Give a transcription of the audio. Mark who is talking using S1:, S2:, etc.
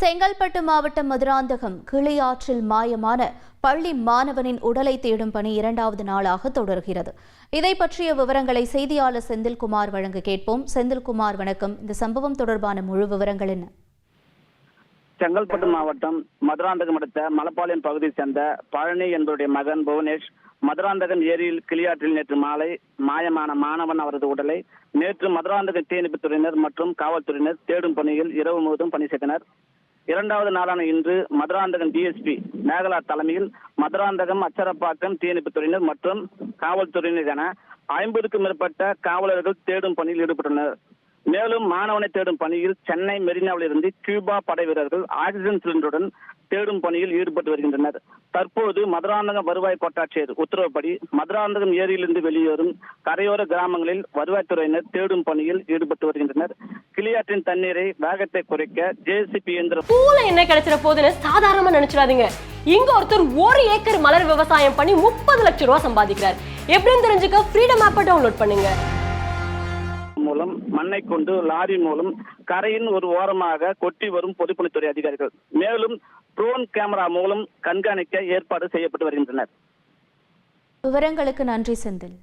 S1: செங்கல்பட்டு மாவட்டம் மதுராந்தகம் கிளியாற்றில் மாயமான பள்ளி மாணவனின் உடலை தேடும் பணி இரண்டாவது நாளாக தொடர்கிறது. இதை பற்றிய விவரங்களை செய்தியாளர் செந்தில்குமார் வழங்க கேட்போம். செந்தில்குமார் வணக்கம். இந்த சம்பவம் தொடர்பான முழு விவரங்கள் என்ன?
S2: செங்கல்பட்டு மாவட்டம் மதுராந்தகம் அடுத்த மலப்பாளையம் பகுதியை சேர்ந்த பழனி என்பவருடைய மகன் புவனேஷ் மதுராந்தகம் ஏரியில் கிளியாற்றில் நேற்று மாலை மாயமான மாணவன் அவரது உடலை நேற்று மதுராந்தகம் தீயணைப்புத் துறையினர் மற்றும் காவல்துறையினர் தேடும் பணியில் இரவு முழுவதும் பணி செய்தனர். இரண்டாவது நாளான இன்று மதுராந்தகம் டிஎஸ்பி மேகலா தலைமையில் மதுராந்தகம் அச்சரப்பாக்கம் தீயணைப்பு துறையினர் மற்றும் காவல்துறையினர் என ஐம்பதுக்கும் மேற்பட்ட காவலர்கள் தேடும் பணியில் ஈடுபட்டனர் மேலும் மாணவனை தேடும் பணியில் சென்னை மெரினாவில் இருந்து கியூபா படை வீரர்கள் ஆக்சிஜன் சிலிண்டருடன் தேடும் பணியில் ஈடுபட்டு வருகின்றனர். தற்போது மதுராந்தகம் வருவாய் கோட்டாட்சியர் உத்தரவுப்படி மதுராந்தகம் ஏரியிலிருந்து வெளியேறும் கரையோர கிராமங்களில் வருவாய்த்துறையினர் தேடும் பணியில் ஈடுபட்டு வருகின்றனர். கிளியாற்றின் தண்ணீரை வேகத்தை குறைக்க ஜேசிபி இயந்திரம்
S3: பூல என்ன கிடைச்சிட போதுன்னு சாதாரணமா நினைச்சிடாதீங்க. இங்க ஒருத்தர் ஒரு ஏக்கர் மலர் விவசாயம் பண்ணி முப்பது லட்சம் ரூபாய் சம்பாதிக்கிறார். எப்படின்னு தெரிஞ்சுக்க ஃப்ரீடம் ஆப்பை டவுன்லோட் பண்ணுங்க.
S2: மூலம் மண்ணை கொண்டு லாரி மூலம் கரையின் ஒரு ஓரமாக கொட்டி வரும் பொதுப்பணித்துறை அதிகாரிகள். மேலும் ட்ரோன் கேமரா மூலம் கண்காணிக்க ஏற்பாடு செய்யப்பட்டு வருகின்றனர்.
S1: விவரங்களுக்கு நன்றி செந்தில்.